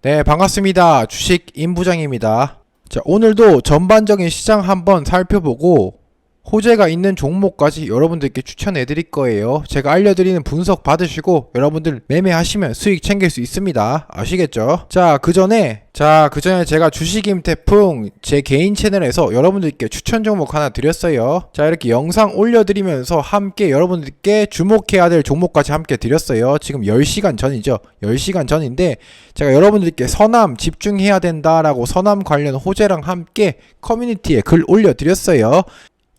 네, 반갑습니다. 주식 임부장입니다. 자, 오늘도 전반적인 시장 한번 살펴보고 호재가 있는 종목까지 여러분들께 추천해 드릴 거예요. 제가 알려드리는 분석 받으시고 여러분들 매매하시면 수익 챙길 수 있습니다. 아시겠죠? 자, 그 전에 자, 그 전에 제가 주식임 태풍 제 개인 채널에서 여러분들께 추천 종목 하나 드렸어요. 자, 이렇게 영상 올려드리면서 함께 여러분들께 주목해야 될 종목까지 함께 드렸어요. 지금 10시간 전이죠. 10시간 전인데 제가 여러분들께 서남 집중해야 된다라고 서남 관련 호재랑 함께 커뮤니티에 글 올려드렸어요.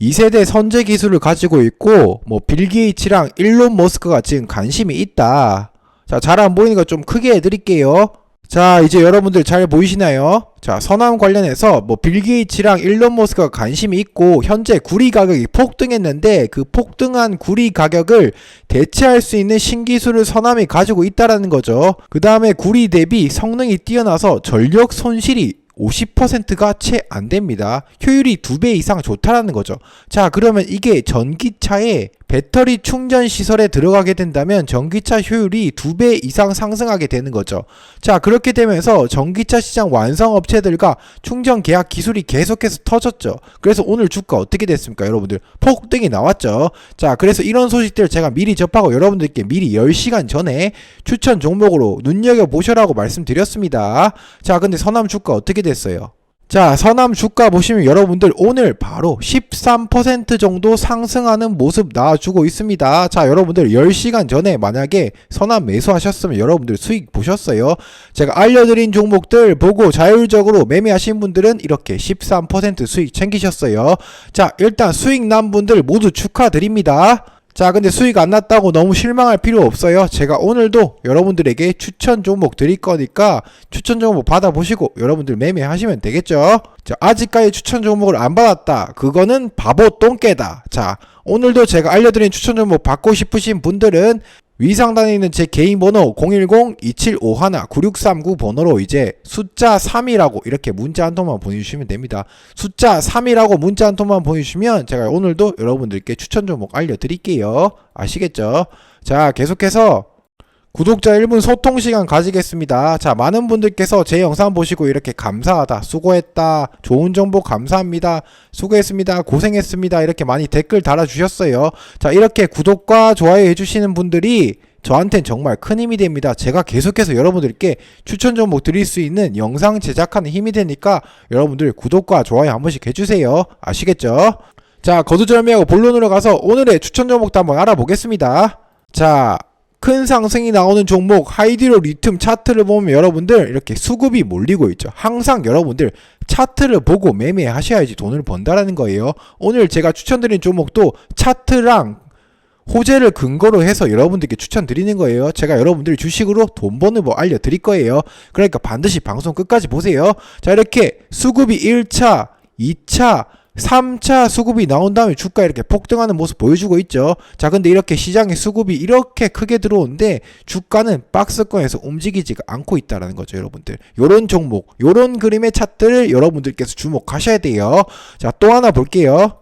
2세대 선제 기술을 가지고 있고 뭐 빌 게이츠랑 일론 머스크가 지금 관심이 있다. 자, 잘 안 보이니까 좀 크게 해 드릴게요. 자, 이제 여러분들 잘 보이시나요? 자, 선암 관련해서 뭐 빌 게이츠랑 일론 머스크가 관심이 있고 현재 구리 가격이 폭등했는데 그 폭등한 구리 가격을 대체할 수 있는 신기술을 선암이 가지고 있다라는 거죠. 그 다음에 구리 대비 성능이 뛰어나서 전력 손실이 50%가 채 안 됩니다. 효율이 2배 이상 좋다라는 거죠. 자, 그러면 이게 전기차에 배터리 충전 시설에 들어가게 된다면 전기차 효율이 2배 이상 상승하게 되는 거죠. 자, 그렇게 되면서 전기차 시장 완성 업체들과 충전 계약 기술이 계속해서 터졌죠. 그래서 오늘 주가 어떻게 됐습니까, 여러분들? 폭등이 나왔죠. 자, 그래서 이런 소식들 제가 미리 접하고 여러분들께 미리 10시간 전에 추천 종목으로 눈여겨 보셔라고 말씀드렸습니다. 자, 근데 서남 주가 어떻게 됐어요? 자, 서남 주가 보시면 여러분들 오늘 바로 13% 정도 상승하는 모습 나와주고 있습니다. 자, 여러분들 10시간 전에 만약에 서남 매수하셨으면 여러분들 수익 보셨어요. 제가 알려드린 종목들 보고 자율적으로 매매하신 분들은 이렇게 13% 수익 챙기셨어요. 자, 일단 수익 난 분들 모두 축하드립니다. 자, 근데 수익 안 났다고 너무 실망할 필요 없어요. 제가 오늘도 여러분들에게 추천 종목 드릴 거니까 추천 종목 받아보시고 여러분들 매매하시면 되겠죠. 자, 아직까지 추천 종목을 안 받았다. 그거는 바보 똥개다. 자, 오늘도 제가 알려드린 추천 종목 받고 싶으신 분들은 위상단에 있는 제 개인 번호 010-2751-9639 번호로 이제 숫자 3이라고 이렇게 문자 한 통만 보내주시면 됩니다. 숫자 3이라고 문자 한 통만 보내주시면 제가 오늘도 여러분들께 추천 종목 알려드릴게요. 아시겠죠? 자, 계속해서 구독자 1분 소통 시간 가지겠습니다. 자, 많은 분들께서 제 영상 보시고 이렇게 감사하다, 수고했다, 좋은 정보 감사합니다, 수고했습니다, 고생했습니다, 이렇게 많이 댓글 달아주셨어요. 자, 이렇게 구독과 좋아요 해주시는 분들이 저한텐 정말 큰 힘이 됩니다. 제가 계속해서 여러분들께 추천 종목 드릴 수 있는 영상 제작하는 힘이 되니까 여러분들 구독과 좋아요 한 번씩 해주세요. 아시겠죠? 자, 거두절미하고 본론으로 가서 오늘의 추천 종목도 한번 알아보겠습니다. 자, 큰 상승이 나오는 종목 하이드로 리튬 차트를 보면 여러분들 이렇게 수급이 몰리고 있죠. 항상 여러분들 차트를 보고 매매하셔야지 돈을 번다라는 거예요. 오늘 제가 추천드린 종목도 차트랑 호재를 근거로 해서 여러분들께 추천드리는 거예요. 제가 여러분들 주식으로 돈 버는 법 알려드릴 거예요. 그러니까 반드시 방송 끝까지 보세요. 자, 이렇게 수급이 1차, 2차, 3차 수급이 나온 다음에 주가 이렇게 폭등하는 모습 보여주고 있죠. 자, 근데 이렇게 시장에 수급이 이렇게 크게 들어오는데 주가는 박스권에서 움직이지가 않고 있다라는 거죠, 여러분들. 요런 종목, 요런 그림의 차트를 여러분들께서 주목하셔야 돼요. 자, 또 하나 볼게요.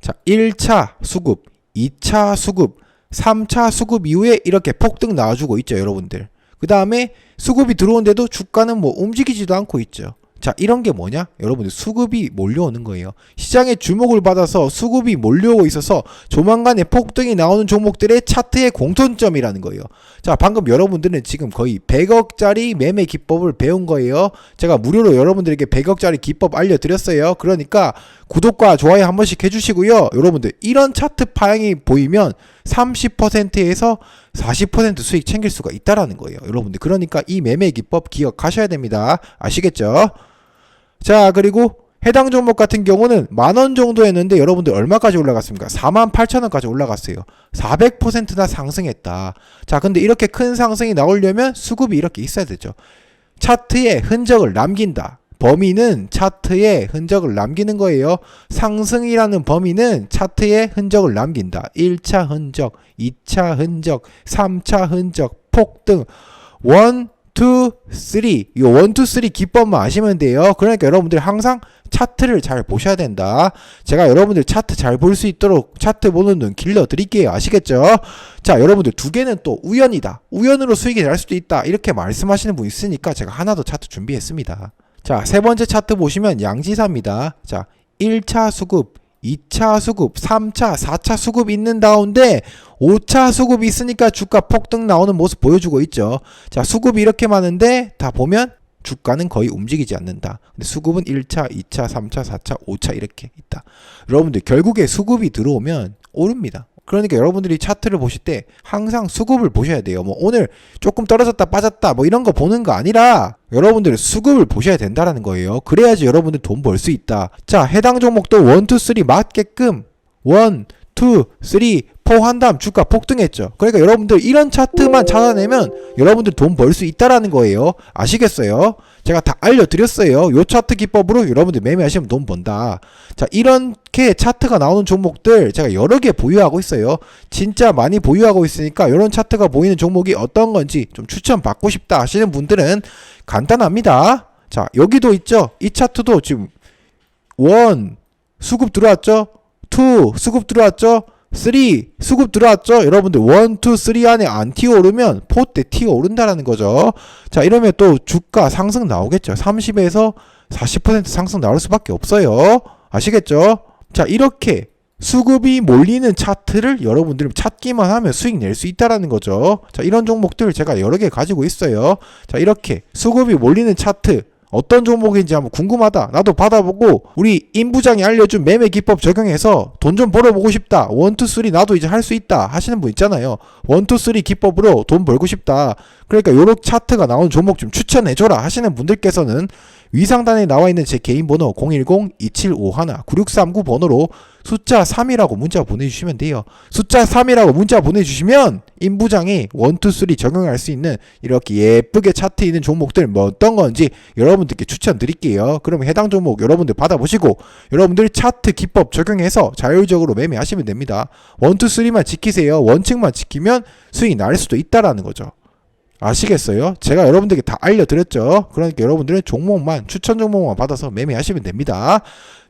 자, 1차 수급, 2차 수급, 3차 수급 이후에 이렇게 폭등 나와주고 있죠, 여러분들. 그 다음에 수급이 들어오는데도 주가는 뭐 움직이지도 않고 있죠. 자, 이런 게 뭐냐? 여러분들 수급이 몰려오는 거예요. 시장에 주목을 받아서 수급이 몰려오고 있어서 조만간에 폭등이 나오는 종목들의 차트의 공통점이라는 거예요. 자, 방금 여러분들은 지금 거의 100억짜리 매매 기법을 배운 거예요. 제가 무료로 여러분들에게 100억짜리 기법 알려드렸어요. 그러니까 구독과 좋아요 한 번씩 해주시고요. 여러분들 이런 차트 파양이 보이면 30%에서 40% 수익 챙길 수가 있다라는 거예요. 여러분들 그러니까 이 매매 기법 기억하셔야 됩니다. 아시겠죠? 자 그리고 해당 종목 같은 경우는 만 원 정도였는데 여러분들 얼마까지 올라갔습니까? 4만 8천 원까지 올라갔어요. 400%나 상승했다. 자 근데 이렇게 큰 상승이 나오려면 수급이 이렇게 있어야 되죠. 차트에 흔적을 남긴다. 범위는 차트에 흔적을 남기는 거예요. 상승이라는 범위는 차트에 흔적을 남긴다. 1차 흔적, 2차 흔적, 3차 흔적, 폭등, 1, 2, 3. 이 1, 2, 3 기법만 아시면 돼요. 그러니까 여러분들 항상 차트를 잘 보셔야 된다. 제가 여러분들 차트 잘 볼 수 있도록 차트 보는 눈 길러 드릴게요. 아시겠죠? 자, 여러분들 두 개는 또 우연이다. 우연으로 수익이 날 수도 있다. 이렇게 말씀하시는 분 있으니까 제가 하나 더 차트 준비했습니다. 자, 세 번째 차트 보시면 양지사입니다. 자, 1차 수급, 2차 수급, 3차, 4차 수급 있는 가운데 5차 수급이 있으니까 주가 폭등 나오는 모습 보여주고 있죠. 자, 수급이 이렇게 많은데 다 보면 주가는 거의 움직이지 않는다. 근데 수급은 1차, 2차, 3차, 4차, 5차 이렇게 있다. 여러분들 결국에 수급이 들어오면 오릅니다. 그러니까 여러분들이 차트를 보실 때 항상 수급을 보셔야 돼요. 뭐 오늘 조금 떨어졌다 빠졌다 뭐 이런 거 보는 거 아니라 여러분들 수급을 보셔야 된다라는 거예요. 그래야지 여러분들 돈 벌 수 있다. 자, 해당 종목도 1, 2, 3 맞게끔 1, 2, 3, 4한 다음 주가 폭등했죠. 그러니까 여러분들 이런 차트만 찾아내면 여러분들 돈 벌 수 있다라는 거예요. 아시겠어요? 제가 다 알려드렸어요. 요 차트 기법으로 여러분들 매매하시면 돈 번다. 자, 이렇게 차트가 나오는 종목들 제가 여러 개 보유하고 있어요. 진짜 많이 보유하고 있으니까 이런 차트가 보이는 종목이 어떤 건지 좀 추천 받고 싶다 하시는 분들은 간단합니다. 자, 여기도 있죠. 이 차트도 지금 원 수급 들어왔죠. 투 수급 들어왔죠. 3 수급 들어왔죠? 여러분들 1, 2, 3 안에 안 튀어오르면 4때 튀어오른다라는 거죠. 자 이러면 또 주가 상승 나오겠죠. 30에서 40% 상승 나올 수밖에 없어요. 아시겠죠? 자 이렇게 수급이 몰리는 차트를 여러분들이 찾기만 하면 수익 낼 수 있다라는 거죠. 자 이런 종목들 제가 여러 개 가지고 있어요. 자 이렇게 수급이 몰리는 차트 어떤 종목인지 한번 궁금하다. 나도 받아보고 우리 임 부장이 알려준 매매 기법 적용해서 돈 좀 벌어보고 싶다. 원투 쓰리 나도 이제 할 수 있다 하시는 분 있잖아요. 원투 쓰리 기법으로 돈 벌고 싶다. 그러니까 요런 차트가 나오는 종목 좀 추천해줘라 하시는 분들께서는 위상단에 나와 있는 제 개인 번호 010-2751-9639 번호로 숫자 3이라고 문자 보내주시면 돼요. 숫자 3이라고 문자 보내주시면 임부장이 1, 2, 3 적용할 수 있는 이렇게 예쁘게 차트 있는 종목들 뭐 어떤 건지 여러분들께 추천드릴게요. 그러면 해당 종목 여러분들 받아보시고 여러분들 차트 기법 적용해서 자율적으로 매매하시면 됩니다. 1, 2, 3만 지키세요. 원칙만 지키면 수익이 날 수도 있다라는 거죠. 아시겠어요? 제가 여러분들께 다 알려드렸죠. 그러니까 여러분들은 종목만 추천 종목만 받아서 매매하시면 됩니다.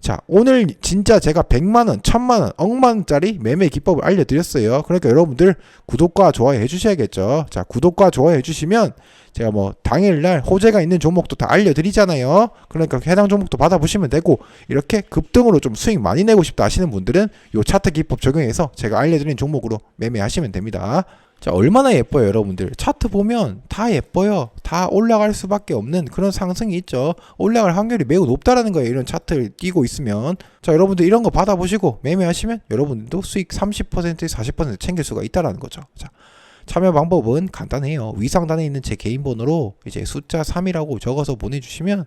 자, 오늘 진짜 제가 100만원, 1000만원, 억만원짜리 매매 기법을 알려드렸어요. 그러니까 여러분들 구독과 좋아요 해주셔야겠죠. 자, 구독과 좋아요 해주시면 제가 뭐 당일날 호재가 있는 종목도 다 알려드리잖아요. 그러니까 해당 종목도 받아보시면 되고 이렇게 급등으로 좀 수익 많이 내고 싶다 하시는 분들은 요 차트 기법 적용해서 제가 알려드린 종목으로 매매하시면 됩니다. 자, 얼마나 예뻐요, 여러분들. 차트 보면 다 예뻐요. 다 올라갈 수밖에 없는 그런 상승이 있죠. 올라갈 확률이 매우 높다라는 거예요. 이런 차트를 끼고 있으면. 자, 여러분들 이런 거 받아보시고 매매하시면 여러분들도 수익 30% 40% 챙길 수가 있다라는 거죠. 자, 참여 방법은 간단해요. 위상단에 있는 제 개인 번호로 이제 숫자 3이라고 적어서 보내주시면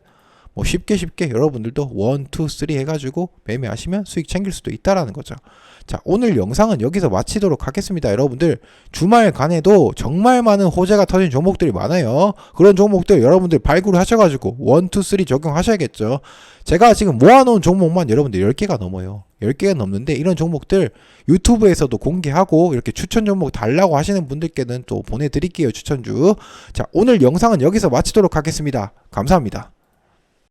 뭐 쉽게 쉽게 여러분들도 1, 2, 3 해가지고 매매하시면 수익 챙길 수도 있다라는 거죠. 자, 오늘 영상은 여기서 마치도록 하겠습니다. 여러분들, 주말간에도 정말 많은 호재가 터진 종목들이 많아요. 그런 종목들 여러분들 발굴을 하셔가지고 1, 2, 3 적용하셔야겠죠. 제가 지금 모아놓은 종목만 여러분들 10개가 넘어요. 10개가 넘는데 이런 종목들 유튜브에서도 공개하고 이렇게 추천 종목 달라고 하시는 분들께는 또 보내드릴게요. 추천주. 자, 오늘 영상은 여기서 마치도록 하겠습니다. 감사합니다.